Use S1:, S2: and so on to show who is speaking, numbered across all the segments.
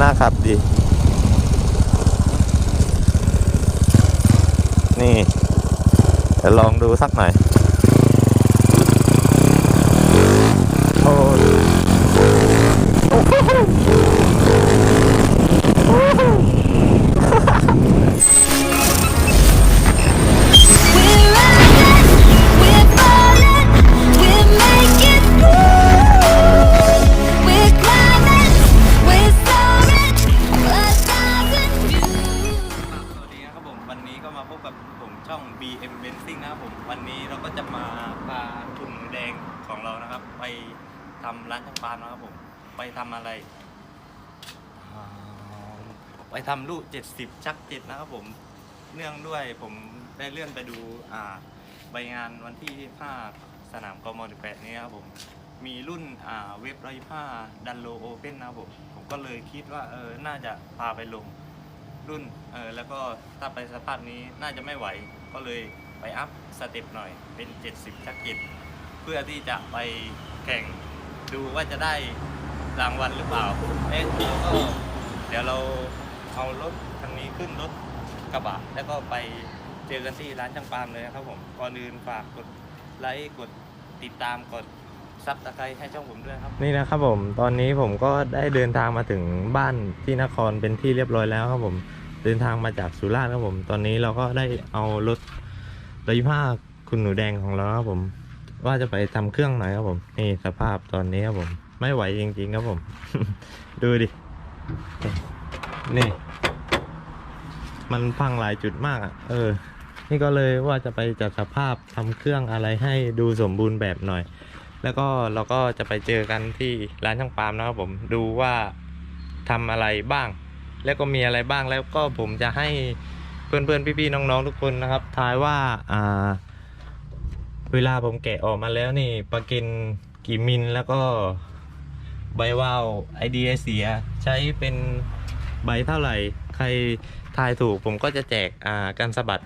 S1: น่าขับดี นี่เดี๋ยวลองดูสักหน่อย ไปทำลูก 70 ชักเจ็ดนะครับผม เนื่องด้วยผมได้เลื่อนไปดูอ่าใบงานวันที่5สนามกม18นี้ครับผม มีรุ่นอ่าเว็บร้อยผ้าดันโลโอเพ่นนะครับผม ผมก็เลยคิดว่าเออ น่าจะพาไปลงรุ่นเออแล้วก็ถ้าไปสภาพนี้น่าจะไม่ไหว ก็เลยไปอัพสเต็ปหน่อยเป็น 70 ชักเจ็ดเพื่อที่จะไปแข่งดูว่าจะได้รางวัลหรือเปล่าเอ๊ะก็เดี๋ยวเรา เอารถคันนี้ขึ้นรถกระบะแล้วก็ไปเจอกันที่ร้านจังปามเลยนะครับผมก่อนอื่นฝากกดไลค์กดติดตามกดซับสไครต์ให้ช่องผมด้วยครับ นี่นะครับผมตอนนี้ผมก็ได้เดินทางมาถึงบ้านที่นครเป็นที่เรียบร้อยแล้วครับผมเดินทางมาจากสุราษฎร์ครับผม ตอนนี้เราก็ได้เอารถรถยี่ห้าคุณหนูแดงของเราครับผม ว่าจะไปทำเครื่องหน่อยครับผมนี่สภาพตอนนี้ครับผม ไม่ไหวจริงๆครับผม ดูดิ นี่ มันพังหลายจุดมากอะ เออ นี่ก็เลยว่าจะไปจัดสภาพทำเครื่องอะไรให้ดูสมบูรณ์แบบหน่อย แล้วก็เราก็จะไปเจอกันที่ร้านช่างปาล์มนะครับผมดูว่าทำอะไรบ้าง แล้วก็มีอะไรบ้างแล้วก็ผมจะให้เพื่อนๆพี่ๆน้องๆทุกคนนะครับทายว่าอ่า เวลาผมแกะออกมาแล้วนี่ปากินกี่มิลแล้วก็ใบวาวไอเดียเสียใช้เป็น ใบเท่าไหร่ ใครทายถูกผมก็จะแจกอ่ากันสะบัด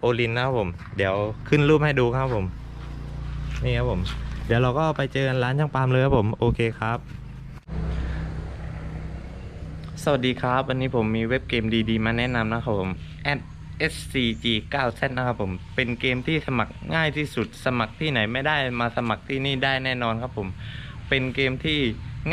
S1: โอลินนะครับผม เดี๋ยวขึ้นรูปให้ดูครับผม นี่ครับผม เดี๋ยวเราก็ไปเจอกันร้านช่างปาล์มเลยครับผม โอเคครับ สวัสดีครับ วันนี้ผมมีเว็บเกมดีๆ มาแนะนำนะครับผม SCG 9 z นะครับผม เป็นเกมที่สมัครง่ายที่สุด สมัครที่ไหนไม่ได้มาสมัครที่นี่ได้แน่นอนครับผม เป็นเกมที่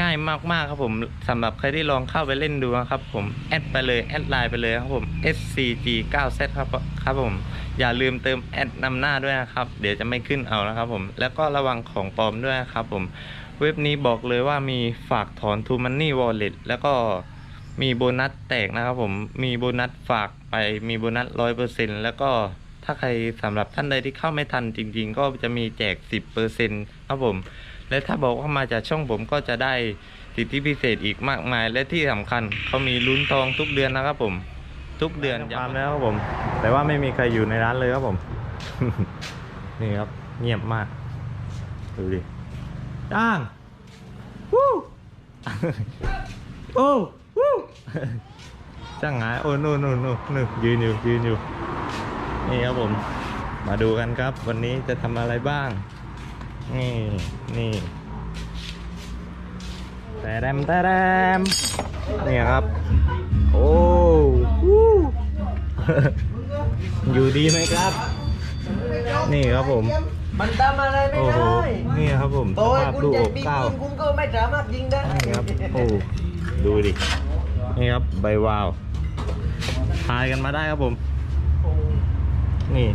S1: ง่ายมากๆครับผมสำหรับใครที่ลองเข้าไปเล่นดูนะครับผมแอดไปเลยแอดไลน์ไปเลยครับผม SCG 9 z ครับครับผมอย่าลืมเติมแอดนำหน้าด้วยนะครับ เดี๋ยวจะไม่ขึ้นเอานะครับผมแล้วก็ระวังของปลอมด้วยนะครับผมเว็บนี้บอกเลยว่ามีฝากถอน To Money Wallet แล้วก็มีโบนัสแตกนะครับผมมีโบนัสฝากไปมีโบนัสร้อยเปอร์เซ็นแล้วก็ถ้าใครสำหรับท่านใดที่เข้าไม่ทันจริง ๆ ก็จะมีแจก 10%ครับผม และถ้าบอกว่ามาจากช่องผมก็จะได้สิทธิพิเศษอีกมากมาย และที่สำคัญเขามีลุ้นทองทุกเดือนนะครับผม ทุกเดือนตามแล้วครับผม แต่ว่าไม่มีใครอยู่ในร้านเลยครับผม นี่ครับเงียบมาก ดูดิจ้างวู้โอ้วู้จ้างหงายโอ้นู่นนู่นนู่นนู่นยืนอยู่ยืนอยู่นี่ครับผม มาดูกันครับ วันนี้จะทำอะไรบ้าง นี่ นี่แต่แรมแต่แรมนี่ครับ โอ้วู้อยู่ดีไหมครับ นี่ครับผม
S2: มันทำอะไรไม่
S1: โอ้โห
S2: ได้
S1: นี่ครับผมส
S2: โอ้ย
S1: ภาพ
S2: คุณ
S1: ลูก
S2: ใหญ่
S1: อก
S2: ปี
S1: เก้า
S2: คุณคุณก็ไม่สามารถยิงได้
S1: นี่ครับ โอ้ ดูดิ นี่ครับ ใบวาว ทายกันมาได้ครับผม นี่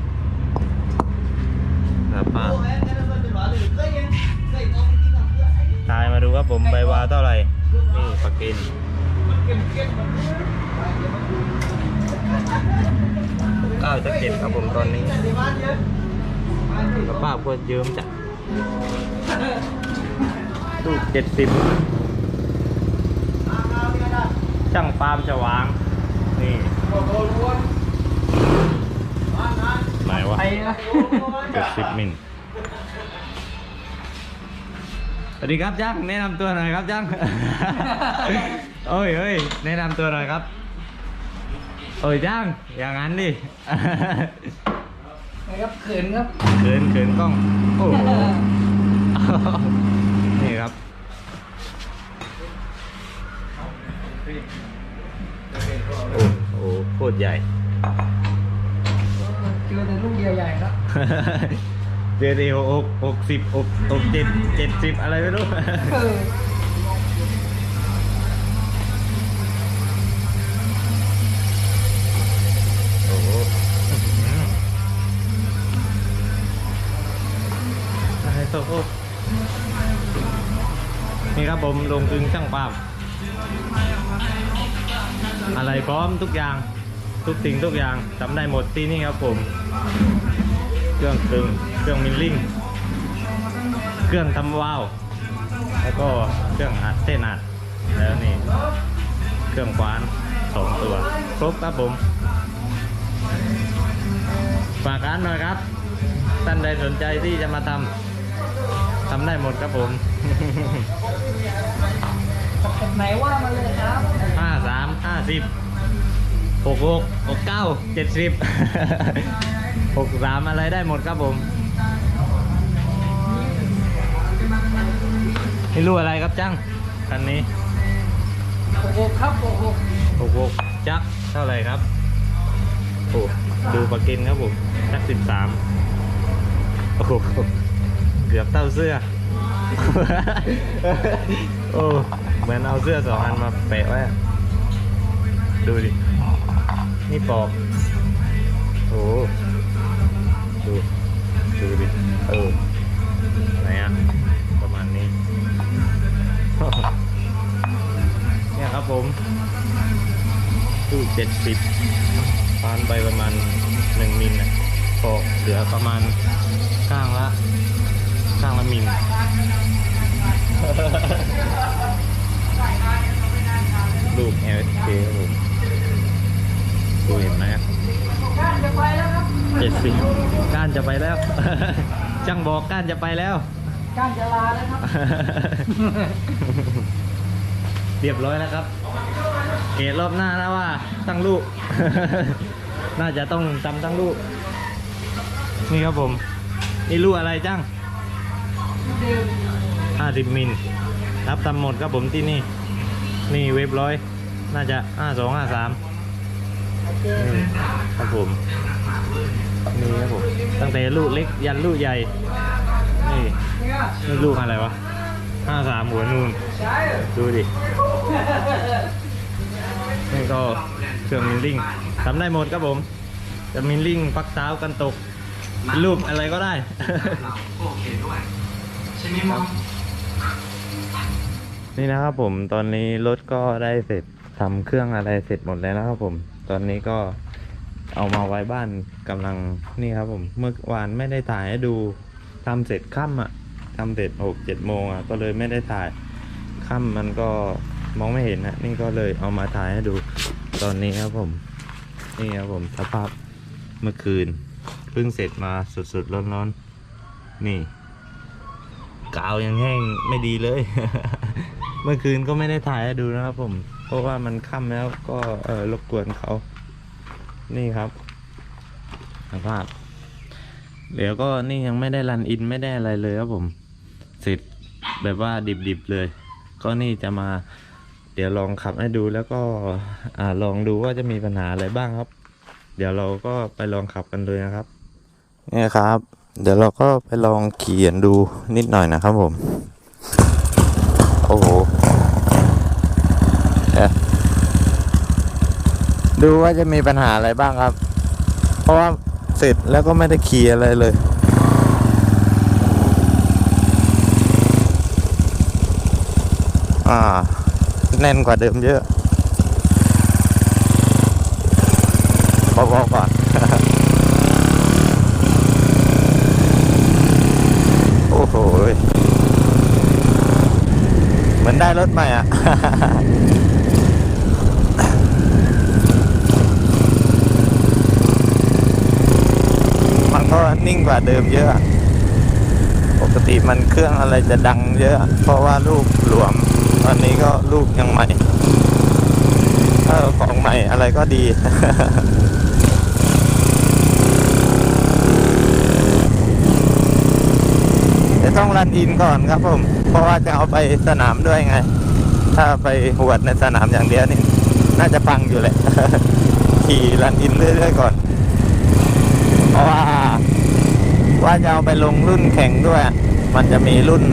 S1: สภาพทาเท่าไหร่ นี่ปากกินเก้าจะเจ็ดครับผมตอนนี้สภาพก็เยิ้มจัดลูกเจ็ดสิบช่างปาล์มจะวาง นี่ไหนวะเจ็ดสิบมิล สวัสดีครับจ้างแนะนำตัวหน่อยครับจ้างโอ้ยเอ้ยแนะนำตัวหน่อยครับโอ้ยจ้างอย่างนั้นดิ
S2: ครับเขินครับ
S1: เขินเขินกล้อง โอ้โห
S2: เดี
S1: หกหกสิบหกหกเจ็ดเจ็ดสิบอะไรไม่รู้
S2: เออ
S1: โอ้โหอื้อหืออะไรโตโอ้นี่ครับผมลงกึงช่างปาบอะไรพร้อมทุกอย่าง ทุกสิ่งทุกอย่างทำได้หมดที่นี่ครับผม เครื่องกึง เครื่องมิลลิ่ง เครื่องทำวาล์วแล้วก็เครื่องอัดเส้นอัดแล้วนี่ เครื่องควานสองตัว ครบครับผมฝากร้านหน่อยครับ ท่านใดสนใจที่จะมาทำทำได้หมดครับผม
S2: จากไหนว่ามาเลยครับ
S1: ห้าสามห้าสิบหกหกหกเก้าเจ็ดสิบหกสามอะไรได้หมดครับผม ไม่รู้อะไรครับจังคันนี้
S2: โอ้โหครับโอ้โห
S1: หกหกจักเท่าไหร่ครับโอ้ดูปลากินครับผมจักสิบสามโอ้โหเกือบเท่าเสื้อ โอ้เหมือนเอาเสื้อสองอันมาแปะไว้อะดูดิ นี่ปอก โอ้ดู ดูดิ เออไหนอะประมาณนี้ เนี่ยครับผมตู้เจ็ดสิบปานไปประมาณหนึ่งมิลนะพอเหลือประมาณข้างละข้างละมิลลูก LSK ครับผมดูเห็นไหมเจ็ดสิบก้านจะไปแล้วช่างบอกก้านจะไปแล้ว
S2: ก้านจะลาแล้วครับ
S1: เรียบร้อยแล้วครับ เกรดรอบหน้านะว่าตั้งลูก น่าจะต้องจำตั้งลูก นี่ครับผมนี่ลูกอะไรจ้างห้าสิบมิลรับทำหมดครับผมที่นี่ นี่เว็บร้อย น่าจะห้าสองห้าสามนี่ครับผมนี่ครับผมตั้งแต่ลูกเล็กยันลูกใหญ่ นี่นี่ลูกอะไรวะห้าสามหัวนูน
S2: ใช่
S1: ดูดิ นี่ก็เครื่องมิลลิ่งทำได้หมดครับผม จะมิลลิ่งพักเท้ากันตก รูปอะไรก็ได้นี่นะครับผมตอนนี้รถก็ได้เสร็จทำเครื่องอะไรเสร็จหมดแล้วนะครับผม ตอนนี้ก็เอามาไว้บ้านกำลังนี่ครับผม เมื่อวานไม่ได้ถ่ายให้ดู ทำเสร็จค่ำอะทำเสร็จหกเจ็ดโมงอะก็เลยไม่ได้ถ่ายค่ำมันก็มองไม่เห็นนะนี่ก็เลยเอามาถ่ายให้ดูตอนนี้ครับผม นี่ครับผมสภาพเมื่อคืนเพิ่งเสร็จมาสดๆร้อนๆนี่ กาวยังแห้งไม่ดีเลย เมื่อคืนก็ไม่ได้ถ่ายให้ดูนะครับผม เพราะว่ามันค่ำแล้วก็เออรบกวนเขา นี่ครับสภาพ เดี๋ยวก็นี่ยังไม่ได้รันอินไม่ได้อะไรเลยครับผมเสร็จแบบว่าดิบๆเลย ก็นี่จะมา เดี๋ยวลองขับให้ดูแล้วก็อ่าลองดูว่าจะมีปัญหาอะไรบ้างครับ เดี๋ยวเราก็ไปลองขับกันเลยนะครับนี่ครับ เดี๋ยวเราก็ไปลองเขียนดูนิดหน่อยนะครับผม โอ้โหดูว่าจะมีปัญหาอะไรบ้างครับ เพราะว่า เสร็จแล้วก็ไม่ได้ขี่อะไรเลย อ่า แน่นกว่าเดิมเยอะพอๆก่อนโอ้โหเหมือนได้รถใหม่อะ มั นิ่งกว่าเดิมเยอะ ปกติมันเครื่องอะไรจะดังเยอะ เพราะว่าลูกหลวม ตอนนี้ก็ลูกยังใหม่เออของใหม่อะไรก็ดีจะต้องรันอินก่อนครับผม เพราะว่าจะเอาไปสนามด้วยไง ถ้าไปหวดในสนามอย่างเดียวนี่ น่าจะพังอยู่แหละ ขี่รันอินเรื่อยๆก่อน เพราะว่า ว่าจะเอาไปลงรุ่นแข่งด้วย มันจะมีรุ่น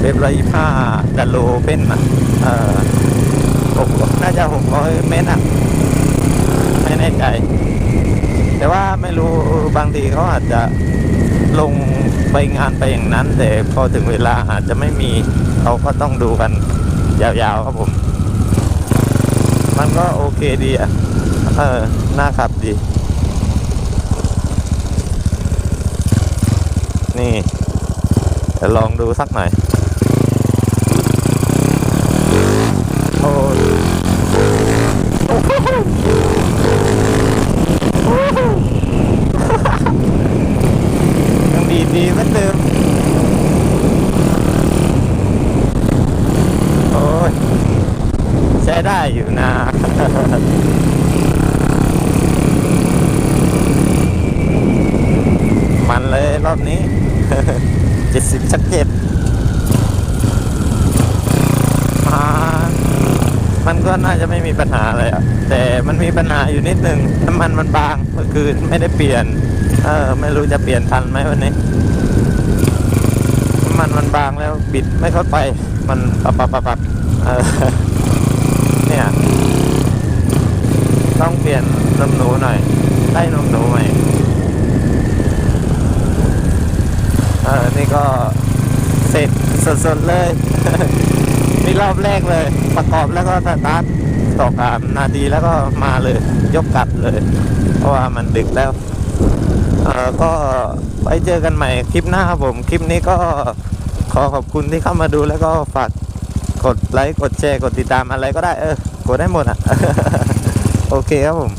S1: เว็บร้อยผ้าดัลโลเป็นอะเออหกน่าจะหกร้อยเมตรอะไม่แน่ใจ แต่ว่าไม่รู้บางทีเขาอาจจะลงไปงานไปอย่างนั้น แต่พอถึงเวลาอาจจะไม่มีเขาก็ต้องดูกัน ยาวๆครับผม มันก็โอเคดีอะ เออ น่าขับดี นี่ เดี๋ยวลองดูสักหน่อยโอ้ยยังดีดีเหมือนเดิมโอ้ยใช้ได้อยู่นะมันเลยรอบนี้ สักเจ็ดอ่ามันก็น่าจะไม่มีปัญหาอะไรอะ แต่มันมีปัญหาอยู่นิดนึงน้ำมันมันบางเมื่อคืนไม่ได้เปลี่ยน เออ ไม่รู้จะเปลี่ยนทันไหมวันนี้น้ำมันมันบางแล้วบิดไม่เข้าไป มันปับปับปับปับเออเนี่ย ต้องเปลี่ยนนมหนูหน่อยได้นมหนูใหม่ เออนี่ก็เสร็จสดๆเลยนี่รอบแรกเลย ประกอบแล้วก็สตาร์ทสองสามนาทีแล้วก็มาเลย ยกกลับเลย เพราะว่ามันดึกแล้ว เออก็ไว้เจอกันใหม่คลิปหน้าครับผม คลิปนี้ก็ขอขอบคุณที่เข้ามาดูแล้วก็ฝากกดไลค์กดแชร์กดติดตามอะไรก็ได้เออกดได้หมดอะ โอเคครับผม